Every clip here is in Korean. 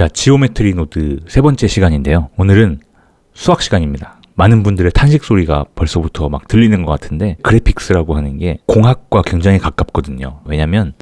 자, 지오메트리 노드 세 번째 시간인데요. 오늘은 수학 시간입니다. 많은 분들의 탄식 소리가 벌써부터 막 들리는 것 같은데 그래픽스라고 하는 게 공학과 굉장히 가깝거든요. 왜냐면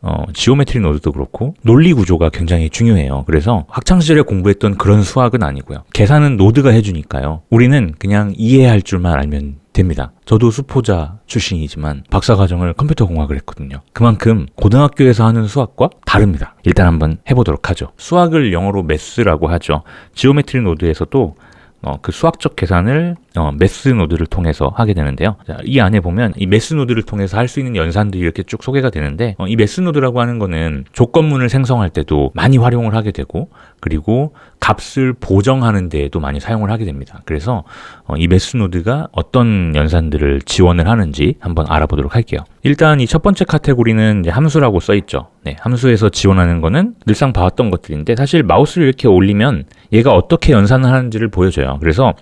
어, 지오메트리 노드도 그렇고 논리 구조가 굉장히 중요해요. 그래서 학창 시절에 공부했던 그런 수학은 아니고요. 계산은 노드가 해주니까요. 우리는 그냥 이해할 줄만 알면 됩니다. 저도 수포자 출신이지만 박사 과정을 컴퓨터 공학을 했거든요. 그만큼 고등학교에서 하는 수학과 다릅니다. 일단 한번 해보도록 하죠. 수학을 영어로 매스라고 하죠. 지오메트리 노드에서도 어, 그 수학적 계산을 어, 매스 노드를 통해서 하게 되는데요. 자, 이 안에 보면 이 매스 노드를 통해서 할 수 있는 연산들이 이렇게 쭉 소개가 되는데 어, 이 매스 노드라고 하는 거는 조건문을 생성할 때도 많이 활용을 하게 되고 그리고 값을 보정하는 데에도 많이 사용을 하게 됩니다. 그래서 어, 이 매스 노드가 어떤 연산들을 지원을 하는지 한번 알아보도록 할게요. 일단 이 첫 번째 카테고리는 함수라고 써 있죠. 네, 함수에서 지원하는 거는 늘상 봐왔던 것들인데 사실 마우스를 이렇게 올리면 얘가 어떻게 연산을 하는지를 보여줘요. 그래서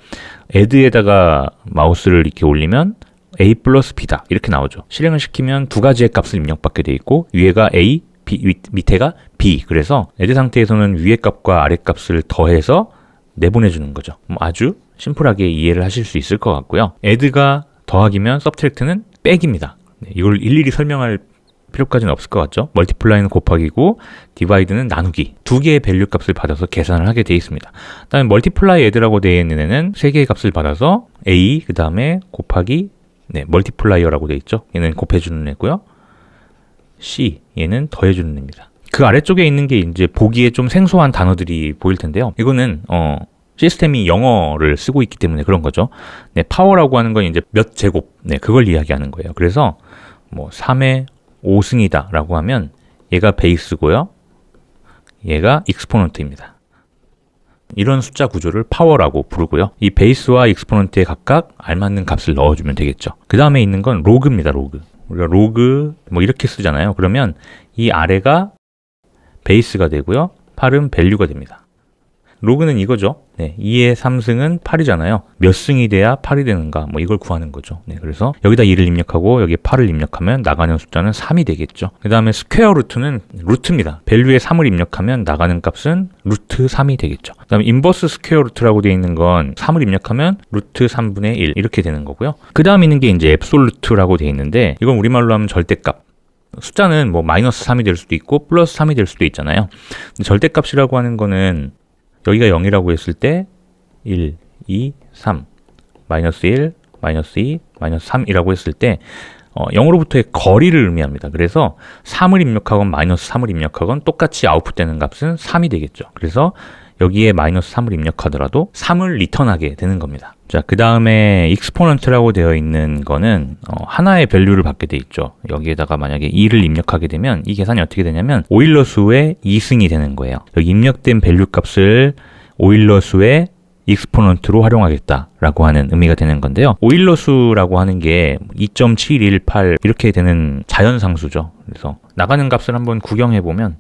애드에다 가 마우스를 이렇게 올리면 a 플러스 b다 이렇게 나오죠. 실행을 시키면 두 가지의 값을 입력받게 돼 있고 위에가 a, b, 밑, 밑에가 b. 그래서 애드 상태에서는 위의 값과 아래 값을 더해서 내보내주는 거죠. 뭐 아주 심플하게 이해를 하실 수 있을 것 같고요. 애드가 더하기면 서브트랙트는 빼기입니다. 네, 이걸 일일이 설명할 필요까지는 없을 것 같죠? 멀티플라이는 곱하기고 디바이드는 나누기 두 개의 밸류 값을 받아서 계산을 하게 되어 있습니다. 다음에 멀티플라이 애드라고 되어 있는 애는 세 개의 값을 받아서 a 그 다음에 곱하기 네 멀티플라이어라고 되어 있죠. 얘는 곱해주는 애고요. c 얘는 더해주는 애입니다. 그 아래쪽에 있는 게 이제 보기에 좀 생소한 단어들이 보일 텐데요. 이거는 어 시스템이 영어를 쓰고 있기 때문에 그런 거죠. 네, 파워라고 하는 건 이제 몇 제곱, 네, 그걸 이야기하는 거예요. 그래서 뭐 3의 5승이다 라고 하면 얘가 베이스고요. 얘가 익스포넌트입니다. 이런 숫자 구조를 파워라고 부르고요. 이 베이스와 익스포넌트에 각각 알맞는 값을 넣어주면 되겠죠. 그 다음에 있는 건 로그입니다. 로그. 우리가 로그 뭐 이렇게 쓰잖아요. 그러면 이 아래가 베이스가 되고요. 8은 밸류가 됩니다. 로그는 이거죠. 네, 2의 3승은 8이잖아요. 몇 승이 돼야 8이 되는가? 뭐 이걸 구하는 거죠. 네, 그래서 여기다 2를 입력하고 여기에 8을 입력하면 나가는 숫자는 3이 되겠죠. 그 다음에 스퀘어 루트는 루트입니다. 밸류에 3을 입력하면 나가는 값은 루트 3이 되겠죠. 그 다음에 인버스 스퀘어 루트라고 되어 있는 건 3을 입력하면 루트 3분의 1 이렇게 되는 거고요. 그 다음 있는 게 이제 앱솔루트라고 되어 있는데 이건 우리말로 하면 절대값. 숫자는 뭐 마이너스 3이 될 수도 있고 플러스 3이 될 수도 있잖아요. 절대값이라고 하는 거는 여기가 0이라고 했을 때 1, 2, 3, 마이너스 1, 마이너스 2, 마이너스 3이라고 했을 때 어, 0으로부터의 거리를 의미합니다. 그래서 3을 입력하건 마이너스 3을 입력하건 똑같이 아웃풋되는 값은 3이 되겠죠. 그래서 여기에 마이너스 3을 입력하더라도 3을 리턴하게 되는 겁니다. 자, 그 다음에 익스포넌트라고 되어 있는 거는 어, 하나의 밸류를 받게 돼 있죠. 여기에다가 만약에 2를 입력하게 되면 이 계산이 어떻게 되냐면 오일러 수의 2승이 되는 거예요. 여기 입력된 밸류 값을 오일러 수의 익스포넌트로 활용하겠다라고 하는 의미가 되는 건데요. 오일러 수라고 하는 게 2.718 이렇게 되는 자연상수죠. 그래서 나가는 값을 한번 구경해 보면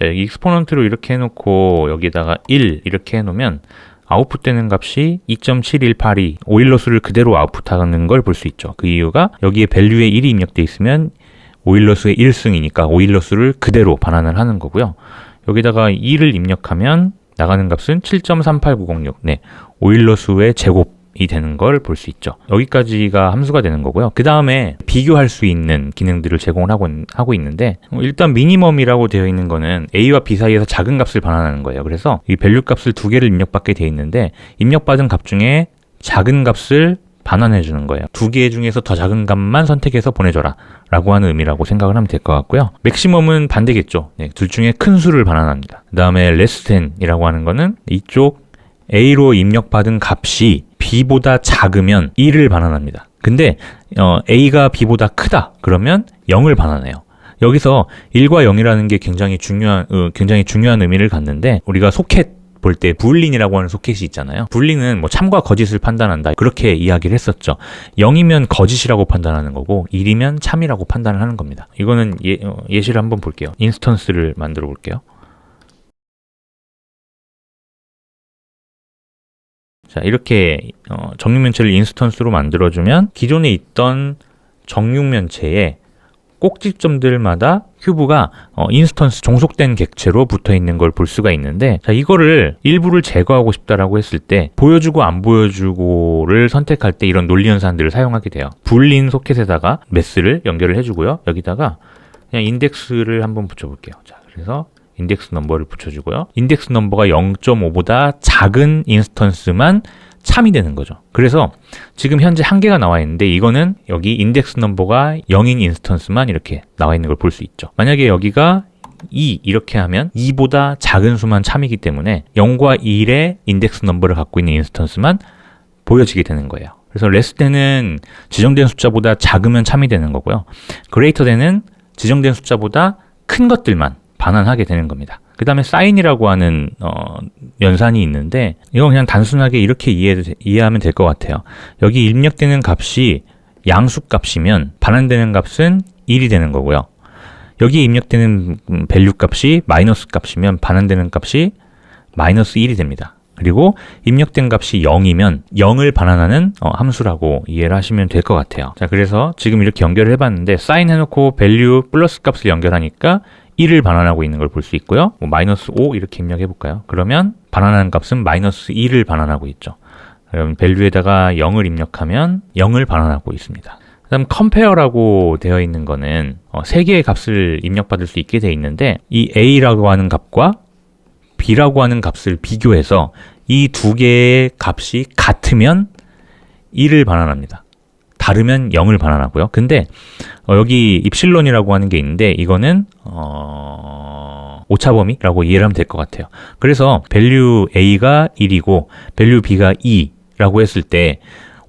네, 익스포넌트로 이렇게 해놓고 여기다가 1 이렇게 해놓으면 아웃풋되는 값이 2.7182 오일러 수를 그대로 아웃풋하는 걸 볼 수 있죠. 그 이유가 여기에 밸류에 1이 입력돼 있으면 오일러 수의 1승이니까 오일러 수를 그대로 반환을 하는 거고요. 여기다가 2를 입력하면 나가는 값은 7.38906. 네. 오일러 수의 제곱이 되는 걸 볼 수 있죠. 여기까지가 함수가 되는 거고요. 그 다음에 비교할 수 있는 기능들을 제공을 하고, 하고 있는데 어, 일단 미니멈이라고 되어 있는 거는 A와 B 사이에서 작은 값을 반환하는 거예요. 그래서 이 밸류 값을 두 개를 입력받게 되어 있는데 입력받은 값 중에 작은 값을 반환해 주는 거예요. 두 개 중에서 더 작은 값만 선택해서 보내줘라. 라고 하는 의미라고 생각을 하면 될 것 같고요. 맥시멈은 반대겠죠. 네, 둘 중에 큰 수를 반환합니다. 그 다음에 레스텐이라고 하는 거는 이쪽 A로 입력받은 값이 B보다 작으면 1을 반환합니다. 근데 어, A가 B보다 크다. 그러면 0을 반환해요. 여기서 1과 0이라는 게 굉장히 중요한 어, 굉장히 중요한 의미를 갖는데 우리가 소켓 볼때 불린이라고 하는 소켓이 있잖아요. 불린은 뭐 참과 거짓을 판단한다. 그렇게 이야기를 했었죠. 0이면 거짓이라고 판단하는 거고 1이면 참이라고 판단을 하는 겁니다. 이거는 예, 어, 예시를 한번 볼게요. 인스턴스를 만들어 볼게요. 자, 이렇게 어, 정육면체를 인스턴스로 만들어주면 기존에 있던 정육면체에 꼭지점들마다 큐브가 어, 인스턴스 종속된 객체로 붙어 있는 걸 볼 수가 있는데 자 이거를 일부를 제거하고 싶다라고 했을 때 보여주고 안 보여주고를 선택할 때 이런 논리 연산들을 사용하게 돼요. 불린 소켓에다가 매스를 연결을 해주고요. 여기다가 그냥 인덱스를 한번 붙여볼게요. 자 그래서 인덱스 넘버를 붙여주고요. 인덱스 넘버가 0.5보다 작은 인스턴스만 참이 되는 거죠. 그래서 지금 현재 한 개가 나와 있는데 이거는 여기 인덱스 넘버가 0인 인스턴스만 이렇게 나와 있는 걸 볼 수 있죠. 만약에 여기가 2 이렇게 하면 2보다 작은 수만 참이기 때문에 0과 1의 인덱스 넘버를 갖고 있는 인스턴스만 보여지게 되는 거예요. 그래서 레스 때는 지정된 숫자보다 작으면 참이 되는 거고요. 그레이터 때는 지정된 숫자보다 큰 것들만 반환하게 되는 겁니다. 그 다음에 사인이라고 하는 어, 연산이 있는데 이건 그냥 단순하게 이렇게 이해, 이해하면 될 것 같아요. 여기 입력되는 값이 양수 값이면 반환되는 값은 1이 되는 거고요. 여기 입력되는 밸류 값이 마이너스 값이면 반환되는 값이 마이너스 1이 됩니다. 그리고 입력된 값이 0이면 0을 반환하는 어, 함수라고 이해를 하시면 될 것 같아요. 자, 그래서 지금 이렇게 연결을 해봤는데 사인 해놓고 밸류 플러스 값을 연결하니까 1을 반환하고 있는 걸 볼 수 있고요. 뭐 마이너스 5 이렇게 입력해 볼까요? 그러면 반환하는 값은 마이너스 1을 반환하고 있죠. 그럼 밸류에다가 0을 입력하면 0을 반환하고 있습니다. 그다음 compare라고 되어 있는 거는 어, 세 개의 값을 입력받을 수 있게 되어 있는데 이 a라고 하는 값과 b라고 하는 값을 비교해서 이 두 개의 값이 같으면 1을 반환합니다. 다르면 0을 반환하고요. 근데 어, 여기 입실론이라고 하는 게 있는데 이거는 어... 오차범위라고 이해를 하면 될 것 같아요. 그래서 밸류 a가 1이고 밸류 b가 2라고 했을 때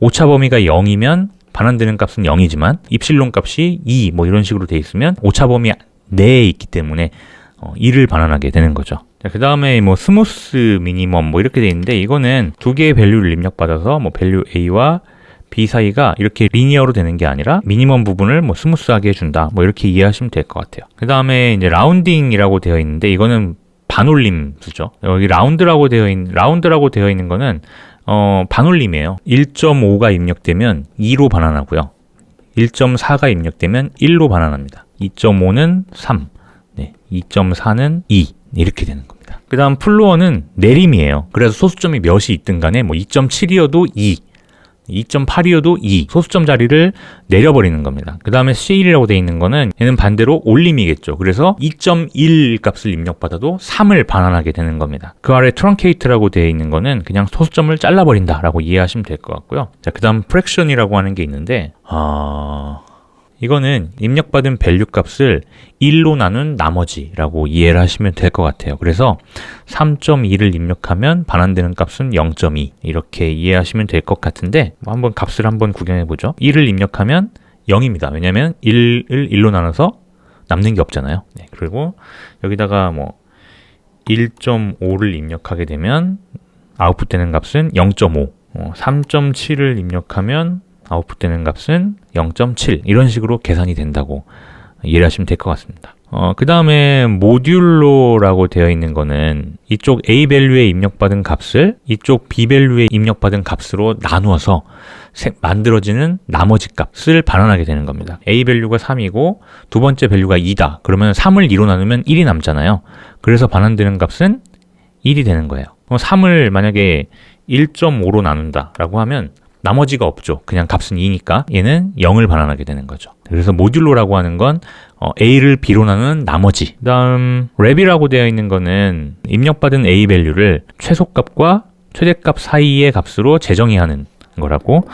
오차범위가 0이면 반환되는 값은 0이지만 입실론 값이 2 뭐 이런 식으로 돼 있으면 오차범위 내에 있기 때문에 어, 2를 반환하게 되는 거죠. 그 다음에 뭐 스무스 미니멈 뭐 이렇게 돼 있는데 이거는 두 개의 밸류를 입력받아서 뭐 밸류 a와 B 사이가 이렇게 리니어로 되는 게 아니라 미니멈 부분을 뭐 스무스하게 해준다. 뭐 이렇게 이해하시면 될 것 같아요. 그 다음에 이제 라운딩이라고 되어 있는데 이거는 반올림 수죠. 여기 라운드라고 되어 있는 라운드라고 되어 있는 거는 어 반올림이에요. 1.5가 입력되면 2로 반환하고요. 1.4가 입력되면 1로 반환합니다. 2.5는 3, 네, 2.4는 2 이렇게 되는 겁니다. 그 다음 플로어는 내림이에요. 그래서 소수점이 몇이 있든 간에 뭐 2.7이어도 2, 2.8이어도 2 소수점 자리를 내려버리는 겁니다. 그 다음에 C1이라고 되어 있는 거는 얘는 반대로 올림이겠죠. 그래서 2.1 값을 입력받아도 3을 반환하게 되는 겁니다. 그 아래 트렁케이트라고 되어 있는 거는 그냥 소수점을 잘라버린다 라고 이해하시면 될 것 같고요. 자, 그 다음 프랙션이라고 하는 게 있는데 어... 이거는 입력받은 밸류 값을 1로 나눈 나머지라고 이해를 하시면 될 것 같아요. 그래서 3.2를 입력하면 반환되는 값은 0.2 이렇게 이해하시면 될 것 같은데 뭐 한번 값을 한번 구경해 보죠. 1을 입력하면 0입니다. 왜냐하면 1을 1로 나눠서 남는 게 없잖아요. 네, 그리고 여기다가 뭐 1.5를 입력하게 되면 아웃풋되는 값은 0.5 어, 3.7을 입력하면 아웃풋되는 값은 0.7 이런 식으로 계산이 된다고 이해하시면 될 것 같습니다. 어, 그 다음에 모듈로라고 되어 있는 거는 이쪽 A 밸류에 입력받은 값을 이쪽 B 밸류에 입력받은 값으로 나누어서 만들어지는 나머지 값을 반환하게 되는 겁니다. A 밸류가 3이고 두 번째 밸류가 2다. 그러면 3을 2로 나누면 1이 남잖아요. 그래서 반환되는 값은 1이 되는 거예요. 3을 만약에 1.5로 나눈다라고 하면 나머지가 없죠. 그냥 값은 2니까 얘는 0을 반환하게 되는 거죠. 그래서 모듈로라고 하는 건 어, A를 B로 나누는 나머지. 그다음 랩이라고 되어 있는 거는 입력받은 A 밸류를 최소값과 최대값 사이의 값으로 재정의하는 거라고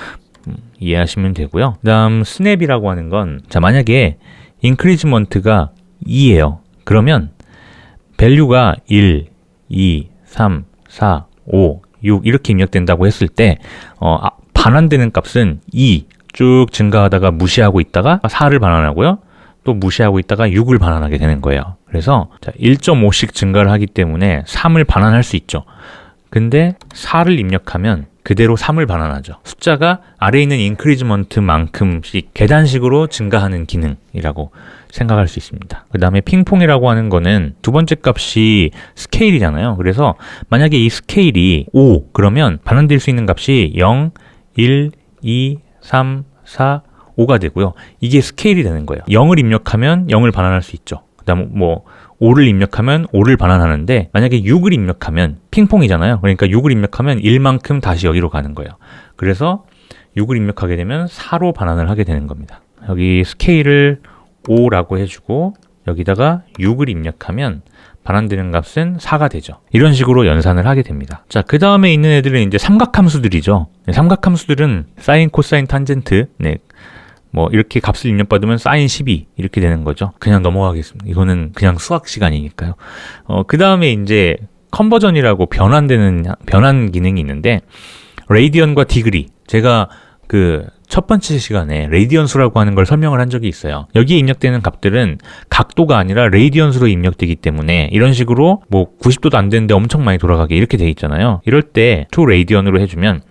음, 이해하시면 되고요. 그다음 스냅이라고 하는 건 자 만약에 인크리즈먼트가 2예요. 그러면 밸류가 1, 2, 3, 4, 5, 6 이렇게 입력된다고 했을 때 어, 아, 반환되는 값은 2 쭉 증가하다가 무시하고 있다가 4를 반환하고요. 또 무시하고 있다가 6을 반환하게 되는 거예요. 그래서 1.5씩 증가를 하기 때문에 3을 반환할 수 있죠. 근데 4를 입력하면 그대로 3을 반환하죠. 숫자가 아래에 있는 인크리즈먼트만큼씩 계단식으로 증가하는 기능이라고 생각할 수 있습니다. 그 다음에 핑퐁이라고 하는 거는 두 번째 값이 스케일이잖아요. 그래서 만약에 이 스케일이 5 그러면 반환될 수 있는 값이 0, 1, 2, 3, 4, 5가 되고요. 이게 스케일이 되는 거예요. 0을 입력하면 0을 반환할 수 있죠. 그 다음 뭐 5를 입력하면 5를 반환하는데 만약에 6을 입력하면 핑퐁이잖아요. 그러니까 6을 입력하면 1만큼 다시 여기로 가는 거예요. 그래서 6을 입력하게 되면 4로 반환을 하게 되는 겁니다. 여기 스케일을 5라고 해주고 여기다가 6을 입력하면 반환되는 값은 4가 되죠. 이런 식으로 연산을 하게 됩니다. 자, 그 다음에 있는 애들은 이제 삼각함수들이죠. 네, 삼각함수들은 사인, 코사인, 탄젠트, 네, 뭐 이렇게 값을 입력받으면 사인 12 이렇게 되는 거죠. 그냥 넘어가겠습니다. 이거는 그냥 수학 시간이니까요. 어, 그 다음에 이제 컨버전이라고 변환되는 변환 기능이 있는데 레이디언과 디그리 제가 그 첫 번째 시간에 레이디언수라고 하는 걸 설명을 한 적이 있어요. 여기에 입력되는 값들은 각도가 아니라 레이디언수로 입력되기 때문에 이런 식으로 뭐 90도도 안 되는데 엄청 많이 돌아가게 이렇게 돼 있잖아요. 이럴 때 to 레이디언으로 해주면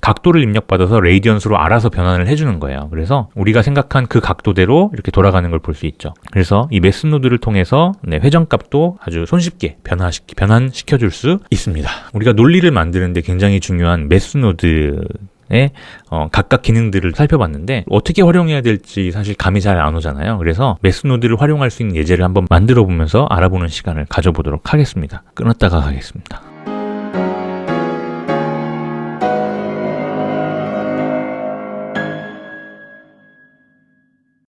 각도를 입력받아서 레이디언스로 알아서 변환을 해주는 거예요. 그래서 우리가 생각한 그 각도대로 이렇게 돌아가는 걸 볼 수 있죠. 그래서 이 메스 노드를 통해서 네, 회전값도 아주 손쉽게 변화시키, 변환시켜줄 수 있습니다. 우리가 논리를 만드는데 굉장히 중요한 메스 노드 의 어, 각각 기능들을 살펴봤는데 어떻게 활용해야 될지 사실 감이 잘 안 오잖아요. 그래서 메스 노드를 활용할 수 있는 예제를 한번 만들어 보면서 알아보는 시간을 가져보도록 하겠습니다. 끊었다가 가겠습니다.